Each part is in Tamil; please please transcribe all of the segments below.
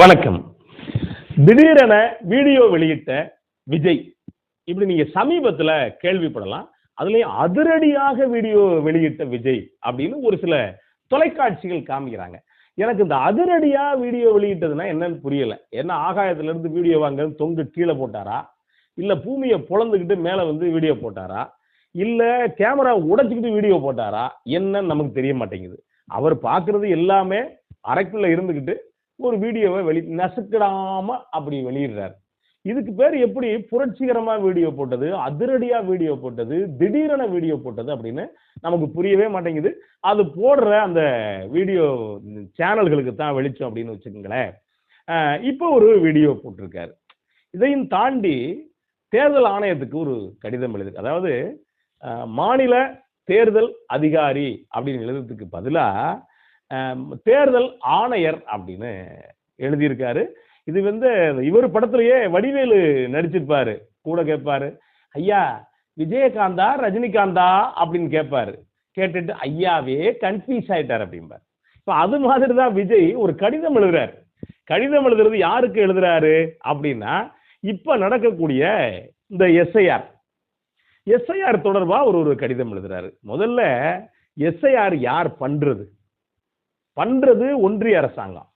வணக்கம். திடீரென வீடியோ வெளியிட்ட விஜய் இப்படி நீங்க சமீபத்துல கேள்விப்படலாம். அதுலயும் அதிரடியாக வீடியோ வெளியிட்ட விஜய் அப்படின்னு ஒரு சில தொலைக்காட்சிகள் காமிக்கிறாங்க. எனக்கு இந்த அதிரடியா வீடியோ வெளியிட்டதுன்னா என்னன்னு புரியல. என்ன ஆகாயத்துல இருந்து வீடியோ வாங்க தொங்கு கீழே போட்டாரா? இல்ல பூமியை பொழந்துக்கிட்டு மேல வந்து வீடியோ போட்டாரா? இல்ல கேமரா உடைச்சுக்கிட்டு வீடியோ போட்டாரா? என்னன்னு நமக்கு தெரிய மாட்டேங்குது. அவர் பாக்குறது எல்லாமே அறைக்குள்ள இருந்துக்கிட்டு ஒரு வீடியோவை வெளி நசுக்கிடாம அப்படி வெளியிடுறாரு. இதுக்கு பேர் எப்படி புரட்சிகரமா வீடியோ போட்டது அதிரடியா வீடியோ போட்டது திடீரென வீடியோ போட்டது அப்படின்னு நமக்கு புரியவே மாட்டேங்குது. அது போடுற அந்த வீடியோ சேனல்களுக்கு தான் வெளிச்சம் அப்படின்னு வச்சுக்கோங்களேன். இப்போ ஒரு வீடியோ போட்டிருக்காரு. இதையும் தாண்டி தேர்தல் ஆணையத்துக்கு ஒரு கடிதம் எழுது அதாவது மாநில தேர்தல் அதிகாரி அப்படின்னு எழுதுறதுக்கு பதிலாக தேர்தல் ஆணையர் அப்படின்னு எழுதியிருக்காரு. இது வந்து இவர் படத்திலேயே வடிவேலு நடிச்சிருப்பாரு. கூட கேட்பாரு ஐயா விஜயகாந்தா ரஜினிகாந்தா? அப்படின்னு கேட்பாரு கேட்டுட்டு ஐயாவே கன்ஃபியூஸ் ஆயிட்டார் அப்படிம்பார். இப்போ அது மாதிரி தான் விஜய் ஒரு கடிதம் எழுதுறாரு. கடிதம் எழுதுறது யாருக்கு எழுதுறாரு அப்படின்னா இப்போ நடக்கக்கூடிய இந்த எஸ்ஐஆர். எஸ்ஐஆர் தொடர்பாக ஒரு ஒரு கடிதம் எழுதுறாரு. முதல்ல எஸ்ஐஆர் யார் பண்ணுறது பண்றது ஒன்றிய அரசாங்கம்.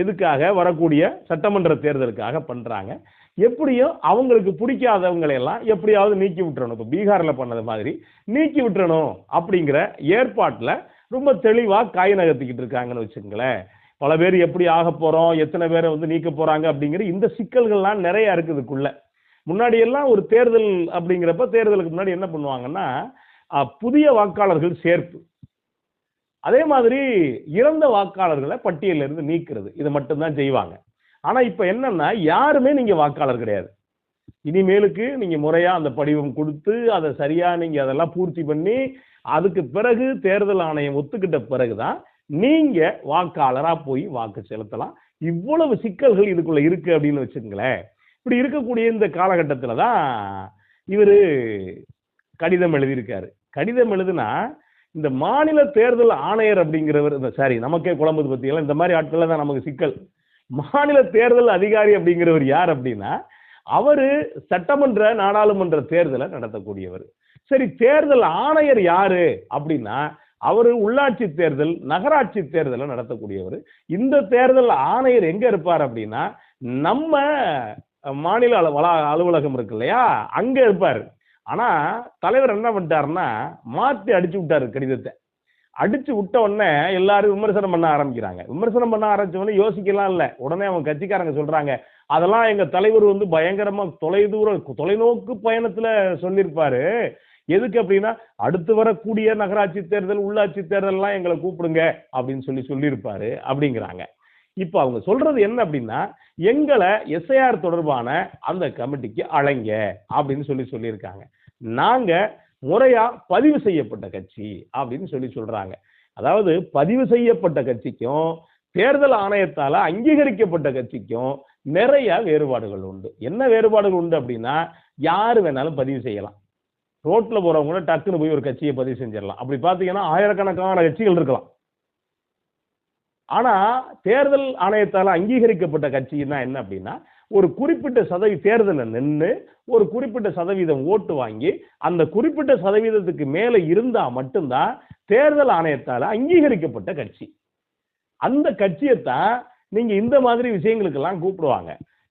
எதுக்காக? வரக்கூடிய சட்டமன்ற தேர்தலுக்காக பண்றாங்க. எப்படியும் அவங்களுக்கு பிடிக்காதவங்களையெல்லாம் எப்படியாவது நீக்கி விட்டுறணும். இப்போ பீகாரில் பண்ணது மாதிரி நீக்கி விட்டுறணும் அப்படிங்கிற ஏற்பாட்டில் ரொம்ப தெளிவாக காய் நகர்த்திக்கிட்டு இருக்காங்கன்னு வச்சுக்கோங்களேன். பல பேர் எப்படி ஆக போகிறோம் எத்தனை பேரை வந்து நீக்க போகிறாங்க அப்படிங்கிற இந்த சிக்கல்கள்லாம் நிறையா இருக்குதுக்குள்ள. முன்னாடி எல்லாம் ஒரு தேர்தல் அப்படிங்கிறப்ப தேர்தலுக்கு முன்னாடி என்ன பண்ணுவாங்கன்னா புதிய வாக்காளர்கள் சேர்ப்பு. அதே மாதிரி இறந்த வாக்காளர்களை பட்டியலில் இருந்து நீக்கிறது. இதை மட்டும்தான் செய்வாங்க. ஆனால் இப்போ என்னன்னா யாருமே நீங்கள் வாக்காளர் கிடையாது. இனிமேலுக்கு நீங்கள் முறையாக அந்த படிவம் கொடுத்து அதை சரியாக நீங்கள் அதெல்லாம் பூர்த்தி பண்ணி அதுக்கு பிறகு தேர்தல் ஆணையம் ஒத்துக்கிட்ட பிறகு தான் நீங்கள் வாக்காளராக போய் வாக்கு செலுத்தலாம். இவ்வளவு சிக்கல்கள் இதுக்குள்ளே இருக்குது அப்படின்னு வச்சுங்களேன் இப்படி இருக்கக்கூடிய இந்த காலகட்டத்தில் தான் இவர் கடிதம் எழுதியிருக்காரு. கடிதம் எழுதுனா இந்த மாநில தேர்தல் ஆணையர் அப்படிங்கிறவர் இந்த சாரி நமக்கே குழம்புது பத்தியெல்லாம் இந்த மாதிரி ஆட்கள்ல தான் நமக்கு சிக்கல். மாநில தேர்தல் அதிகாரி அப்படிங்கிறவர் யார் அப்படின்னா அவரு சட்டமன்ற நாடாளுமன்ற தேர்தலை நடத்தக்கூடியவர். சரி தேர்தல் ஆணையர் யாரு அப்படின்னா அவரு உள்ளாட்சி தேர்தல் நகராட்சி தேர்தலை நடத்தக்கூடியவர். இந்த தேர்தல் ஆணையர் எங்க இருப்பார் அப்படின்னா நம்ம மாநில வள- அலுவலகம் இருக்கு இல்லையா? அங்க இருப்பார். ஆனா தலைவர் என்ன பண்ணிட்டாருன்னா மாத்தி அடிச்சு விட்டாரு கடிதத்தை. அடிச்சு விட்ட உடனே எல்லாரும் விமர்சனம் பண்ண ஆரம்பிக்கிறாங்க. விமர்சனம் பண்ண ஆரம்பிச்சவொடனே யோசிக்கலாம் இல்ல. உடனே அவங்க கட்சிக்காரங்க சொல்றாங்க. அதெல்லாம் எங்க தலைவர் வந்து பயங்கரமா தொலைதூர தொலைநோக்கு பயணத்துல சொல்லியிருப்பாரு. எதுக்கு அப்படின்னா அடுத்து வரக்கூடிய நகராட்சி தேர்தல் உள்ளாட்சி தேர்தல்லாம் எங்களை கூப்பிடுங்க அப்படின்னு சொல்லி சொல்லியிருப்பாரு அப்படிங்கிறாங்க. இப்போ அவங்க சொல்றது என்ன அப்படின்னா எங்களை எஸ்ஐஆர் தொடர்பான அந்த கமிட்டிக்கு அழைங்க அப்படின்னு சொல்லி சொல்லியிருக்காங்க. நாங்க முறையா பதிவு செய்யப்பட்ட கட்சி அப்படின்னு சொல்லி சொல்றாங்க. அதாவது பதிவு செய்யப்பட்ட கட்சிக்கும் தேர்தல் ஆணையத்தால அங்கீகரிக்கப்பட்ட கட்சிக்கும் நிறைய வேறுபாடுகள் உண்டு. என்ன வேறுபாடுகள் உண்டு அப்படின்னா யாரு வேணாலும் பதிவு செய்யலாம். ரோட்ல போறவங்க கூட டக்குன்னு போய் ஒரு கட்சியை பதிவு செஞ்சிடலாம். அப்படி பாத்தீங்கன்னா ஆயிரக்கணக்கான கட்சிகள் இருக்கலாம். ஆனா தேர்தல் ஆணையத்தால் அங்கீகரிக்கப்பட்ட கட்சின்னா என்ன அப்படின்னா ஒரு குறிப்பிட்ட சதவீ தேர்தலில் நின்று ஒரு குறிப்பிட்ட சதவீதம் ஓட்டு வாங்கி அந்த குறிப்பிட்ட சதவீதத்துக்கு மேலே இருந்தா மட்டும்தான் தேர்தல் ஆணையத்தால் அங்கீகரிக்கப்பட்ட கட்சி. அந்த கட்சியைத்தான் நீங்க இந்த மாதிரி விஷயங்களுக்கெல்லாம் கூப்பிடுவாங்க.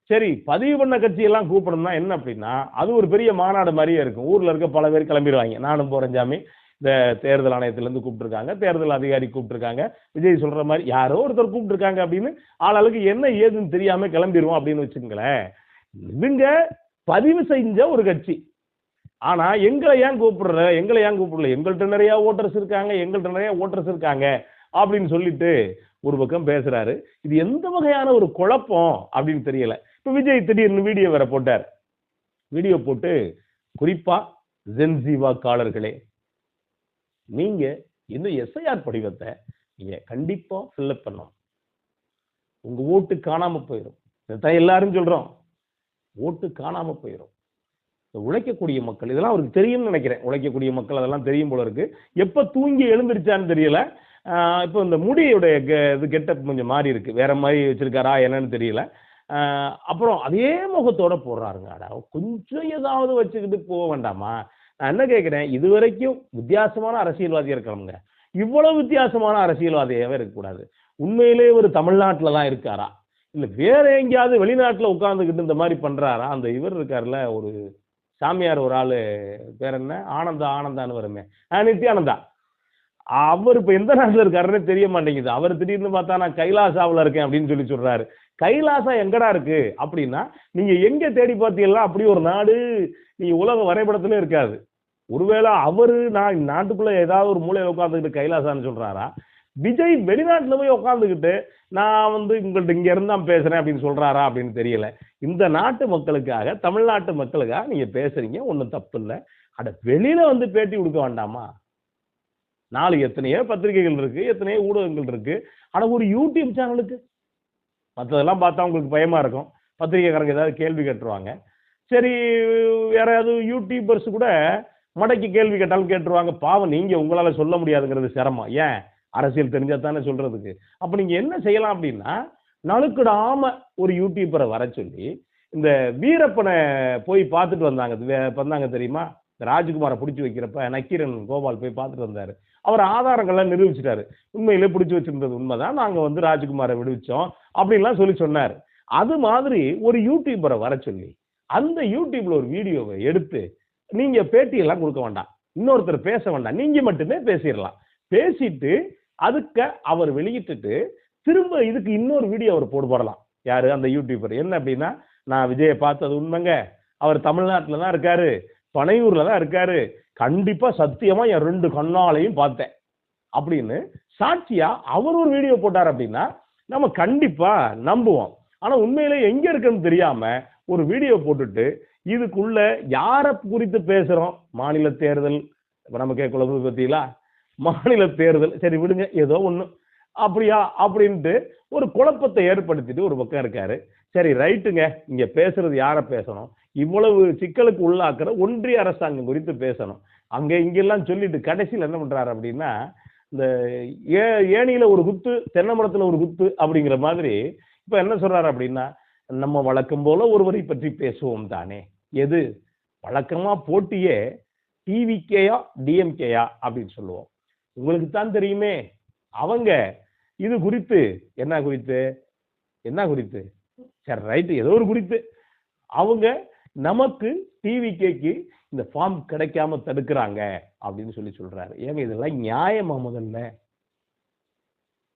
சரி பதிவு பண்ண கட்சியெல்லாம் கூப்பிடணும்னா என்ன அப்படின்னா அது ஒரு பெரிய மாநாடு மாதிரியே இருக்கும். ஊர்ல இருக்க பல பேர் கிளம்பிடுவாங்க. நானும் போறேன் சாமி இந்த தேர்தல் ஆணையத்திலேருந்து கூப்பிட்டுருக்காங்க. தேர்தல் அதிகாரி கூப்பிட்டுருக்காங்க. விஜய் சொல்கிற மாதிரி யாரோ ஒருத்தர் கூப்பிட்டுருக்காங்க அப்படின்னு ஆளாளுக்கு என்ன ஏதுன்னு தெரியாமல் கிளம்பிடுவோம் அப்படின்னு வச்சுக்கோங்களேன். இவங்க பதிவு செஞ்ச ஒரு கட்சி. ஆனா எங்களை ஏன் கூப்பிடுற? எங்களை ஏன் கூப்பிடல? எங்கள்கிட்ட நிறைய ஓட்டர்ஸ் இருக்காங்க. எங்கள்கிட்ட நிறைய ஓட்டர்ஸ் இருக்காங்க அப்படின்னு சொல்லிட்டு ஒரு பக்கம் பேசுறாரு. இது எந்த வகையான ஒரு குழப்பம் அப்படின்னு தெரியல. இப்போ விஜய் திடீர்னு வீடியோ வேற போட்டார். வீடியோ போட்டு குறிப்பா ஜென்சி வாக்காளர்களே நீங்க இந்த எஸ்ஐஆர் படிவத்தை நீங்க கண்டிப்பா ஃபில்அப் பண்ணணும். உங்க ஓட்டு காணாம போயிடும் இதைத்தான் எல்லாரும் சொல்றோம். ஓட்டு காணாம போயிடும் இந்த உழைக்கக்கூடிய மக்கள் இதெல்லாம் அவருக்கு தெரியும்னு நினைக்கிறேன். உழைக்கக்கூடிய மக்கள் அதெல்லாம் தெரியும் போல இருக்கு. எப்ப தூங்கி எழுந்திருச்சான்னு தெரியல. இப்போ இந்த முடியுடைய கெ- இது கெட்டப் கொஞ்சம் மாறி இருக்கு. வேற மாதிரி வச்சிருக்காரா என்னன்னு தெரியல. அப்புறம் அதே முகத்தோட போடுறாருங்க அட கொஞ்சம் ஏதாவது வச்சுக்கிட்டு போக வேண்டாமா? நான் என்ன கேட்குறேன்? இது வரைக்கும் வித்தியாசமான அரசியல்வாதியாக இருக்கிறவங்க. இவ்வளோ வித்தியாசமான அரசியல்வாதியாகவே இருக்கக்கூடாது. உண்மையிலே ஒரு தமிழ்நாட்டில் தான் இருக்காரா? இல்லை வேற எங்கேயாவது வெளிநாட்டில் உட்காந்துக்கிட்டு இந்த மாதிரி பண்ணுறாரா அந்த இவர் இருக்காருல்ல ஒரு சாமியார் ஒரு ஆளு பேர் என்ன? ஆனந்தா ஆனந்தான்னு வருமே. ஆ, நித்யானந்தா. அவர் இப்போ எந்த நாட்டில் இருக்காருன்னு தெரிய மாட்டேங்குது. அவர் திடீர்னு பார்த்தா நான் கைலாசாவில் இருக்கேன் அப்படின்னு சொல்லி சொல்கிறாரு கைலாசா எங்கடா இருக்கு? அப்படின்னா நீங்க எங்க தேடி பார்த்தீங்கன்னா அப்படி ஒரு நாடு நீ உலக வரைபடத்துல இருக்காது. ஒருவேளை அவரு நான் நாட்டுக்குள்ள ஏதாவது ஒரு மூலையில உட்காந்துக்கிட்டு கைலாசான்னு சொல்றாரா? விஜய் வெளிநாட்டுல போய் உட்காந்துக்கிட்டு நான் வந்து உங்கள்ட்ட இங்க இருந்து தான் பேசுறேன் அப்படின்னு சொல்றாரா அப்படின்னு தெரியல. இந்த நாட்டு மக்களுக்காக தமிழ்நாட்டு மக்களுக்காக நீங்க பேசுறீங்க. ஒன்றும் தப்பு இல்லை அட வெளியில வந்து பேட்டி கொடுக்க வேண்டாமா? நாலு எத்தனையோ பத்திரிகைகள் இருக்கு எத்தனையோ ஊடகங்கள் இருக்கு. ஆனா ஒரு யூடியூப் சேனலுக்கு? மற்றதெல்லாம் பார்த்தா உங்களுக்கு பயமா இருக்கும். பத்திரிகைக்காரங்க ஏதாவது கேள்வி கேட்டுருவாங்க. சரி யாராவது யூடியூபர்ஸ் கூட மடக்கி கேள்வி கேட்டாலும் கேட்டுருவாங்க. பாவம் நீங்க உங்களால சொல்ல முடியாதுங்கிறது சிரமம். ஏன்? அரசியல் தெரிஞ்சா தானே சொல்றதுக்கு. அப்ப நீங்க என்ன செய்யலாம் அப்படின்னா நழுக்கிடாம ஒரு யூடியூபரை வர சொல்லி இந்த வீரப்பனை போய் பார்த்துட்டு வந்தாங்க. வே- வந்தாங்க தெரியுமா? இந்த ராஜ்குமாரை பிடிச்சி வைக்கிறப்ப நக்கீரன் கோபால் போய் பார்த்துட்டு வந்தார். அவர் ஆதாரங்கள்லாம் நிரூபிச்சிட்டாரு. உண்மையிலே பிடிச்சி வச்சிருந்தது உண்மைதான். நாங்கள் வந்து ராஜ்குமாரை விடுவிச்சோம் அப்படின்லாம் சொல்லி சொன்னார். அது மாதிரி ஒரு யூடியூபரை வர சொல்லி அந்த யூடியூப்ல ஒரு வீடியோவை எடுத்து நீங்க பேட்டியெல்லாம் கொடுக்க வேண்டாம். இன்னொருத்தர் பேச வேண்டாம். நீங்க மட்டுமே பேசிடலாம். பேசிட்டு அதுக்க அவர் வெளியிட்டுட்டு திரும்ப இதுக்கு இன்னொரு வீடியோ அவர் போட்டு போடலாம் யாரு? அந்த யூடியூபர் என்ன அப்படின்னா நான் விஜயை பார்த்தது உண்மைங்க. அவர் தமிழ்நாட்டில் தான் இருக்காரு. பனையூர்ல தான் இருக்காரு. கண்டிப்பா சத்தியமா என் ரெண்டு கண்ணாலையும் பார்த்தேன். அப்படின்னு சாட்சியா அவர் ஒரு வீடியோ போட்டார் அப்படின்னா நம்ம கண்டிப்பா நம்புவோம். ஆனா உண்மையிலே எங்க இருக்குன்னு தெரியாம ஒரு வீடியோ போட்டுட்டு இதுக்குள்ள யாரை குறித்து பேசுறோம்? மாநில தேர்தல் இப்போ நம்ம கேட்கல பார்த்தீங்களா? மாநில தேர்தல். சரி விடுங்க ஏதோ ஒன்று அப்படியா? அப்படின்ட்டு ஒரு குழப்பத்தை ஏற்படுத்திட்டு ஒரு பக்கம் இருக்காரு. சரி ரைட்டுங்க. இங்க பேசுறது யாரை பேசணும்? இவ்வளவு சிக்கலுக்கு உள்ளாக்குற ஒன்றிய அரசாங்கம் குறித்து பேசணும். அங்க இங்கெல்லாம் சொல்லிட்டு கடைசியில் என்ன பண்றாரு அப்படின்னா இந்த ஏ ஏணியில ஒரு குத்து தென்னை ஒரு குத்து அப்படிங்கிற மாதிரி இப்ப என்ன சொல்றாரு அப்படின்னா நம்ம வழக்கம் போல ஒருவரை பற்றி பேசுவோம் தானே? எது? வழக்கமா போட்டியே டிவிகேயா டிஎம்கேயா அப்படின்னு சொல்லுவோம். உங்களுக்கு தான் தெரியுமே அவங்க இது குறித்து. என்ன குறித்து? என்ன குறித்து? சரி ரைட்டு. ஏதோ ஒரு குறித்து. அவங்க நமக்கு டிவிகேக்கு இந்த ஃபார்ம் கிடைக்காம தடுக்கிறாங்க அப்படின்னு சொல்லி சொல்றாரு. ஏங்க இதெல்லாம் நியாயமா முதல்ல?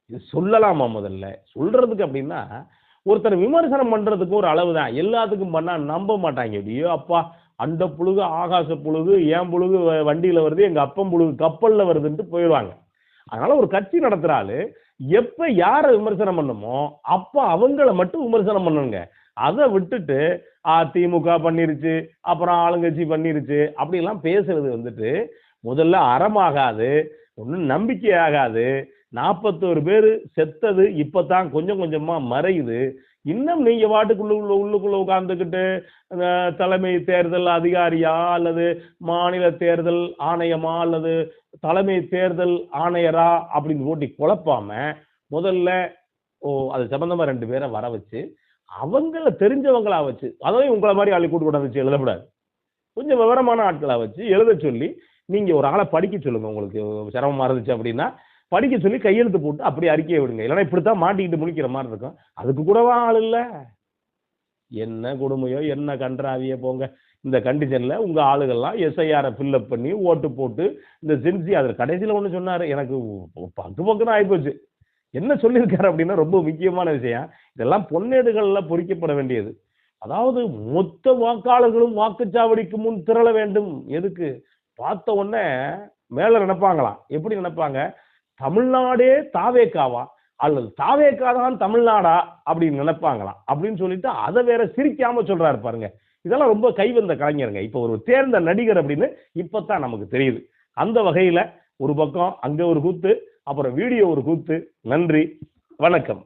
இது சொல்லலாமா முதல்ல? சொல்றதுக்கு அப்படின்னா ஒருத்தர் விமர்சனம் பண்றதுக்கு ஒரு அளவு தான் எல்லாத்துக்கும் பண்ணா நம்ப மாட்டாங்க. எப்படியோ அப்பா அந்த புழுகு ஆகாச புழுகு ஏன் புழுகு வ- வண்டியில வருது எங்க அப்பம் புழுகு கப்பல்ல வருதுன்ட்டு போயிடுவாங்க. அதனால ஒரு கட்சி நடத்துறாரு எப்ப யாரை விமர்சனம் பண்ணுமோ அப்ப அவங்கள மட்டும் விமர்சனம் பண்ணுங்க. அதை விட்டுட்டு அதிமுக பண்ணிருச்சு அப்புறம் ஆளுங்கட்சி பண்ணிருச்சு அப்படிலாம் பேசுறது வந்துட்டு முதல்ல அறமாகாது ஒன்றும் நம்பிக்கை ஆகாது நாற்பத்தோரு பேர் செத்தது இப்பதான் கொஞ்சம் கொஞ்சமா மறையுது. இன்னும் நீங்க வாட்டுக்குள்ள உள்ள உள்ளுக்குள்ள உட்கார்ந்துக்கிட்டு தலைமை தேர்தல் அதிகாரியா அல்லது மாநில தேர்தல் ஆணையமா அல்லது தலைமை தேர்தல் ஆணையரா அப்படின்னு போட்டி குழப்பாம முதல்ல ஓ அது சம்பந்தமா ரெண்டு பேரை வர வச்சு அவங்கள தெரிஞ்சவங்களா வச்சு அதையும் உங்களை மாதிரி ஆளை கூட்டு கூட வச்சு எழுதக்கூடாது. கொஞ்சம் விவரமான ஆட்களாக வச்சு எழுத சொல்லி நீங்க ஒரு ஆளை படிக்க சொல்லுங்க உங்களுக்கு சிரமமா இருந்துச்சு அப்படின்னா படிக்க சொல்லி கையெழுத்து போட்டு அப்படி அறிக்கையை விடுங்க. இல்லைன்னா இப்படித்தான் மாட்டிக்கிட்டு முழிக்கிற மாதிரி இருக்கும். அதுக்கு கூடவா ஆள் இல்லை? என்ன கொடுமையோ என்ன கன்றாவியோ போங்க. இந்த கண்டிஷனில் உங்கள் ஆளுகள்லாம் எஸ்ஐஆரை ஃபில்லப் பண்ணி ஓட்டு போட்டு இந்த சென்சி அதில் கடைசியில் ஒன்று சொன்னார். எனக்கு பக்கு பக்குன்னு ஆகிப்போச்சு என்ன சொல்லியிருக்காரு அப்படின்னா ரொம்ப முக்கியமான விஷயம். இதெல்லாம் பொன்னேடுகளில் பொறிக்கப்பட வேண்டியது. அதாவது மொத்த வாக்காளர்களும் வாக்குச்சாவடிக்கு முன் திரள வேண்டும். எதுக்கு? பார்த்த உடனே மேலே நினைப்பாங்களாம். எப்படி நினைப்பாங்க? தமிழ்நாடே தாவேக்காவா? அல்லது தாவேக்கா தான் தமிழ்நாடா? அப்படின்னு நினைப்பாங்களாம். அப்படின்னு சொல்லிட்டு அதை வேற சிரிக்காம சொல்றாரு பாருங்க. இதெல்லாம் ரொம்ப கைவந்த கலைஞருங்க. இப்போ ஒரு தேர்ந்த நடிகர் அப்படின்னு இப்பதான் நமக்கு தெரியுது. அந்த வகையில ஒரு பக்கம் அங்க ஒரு கூத்து அப்புறம் வீடியோ ஒரு கூத்து. நன்றி. வணக்கம்.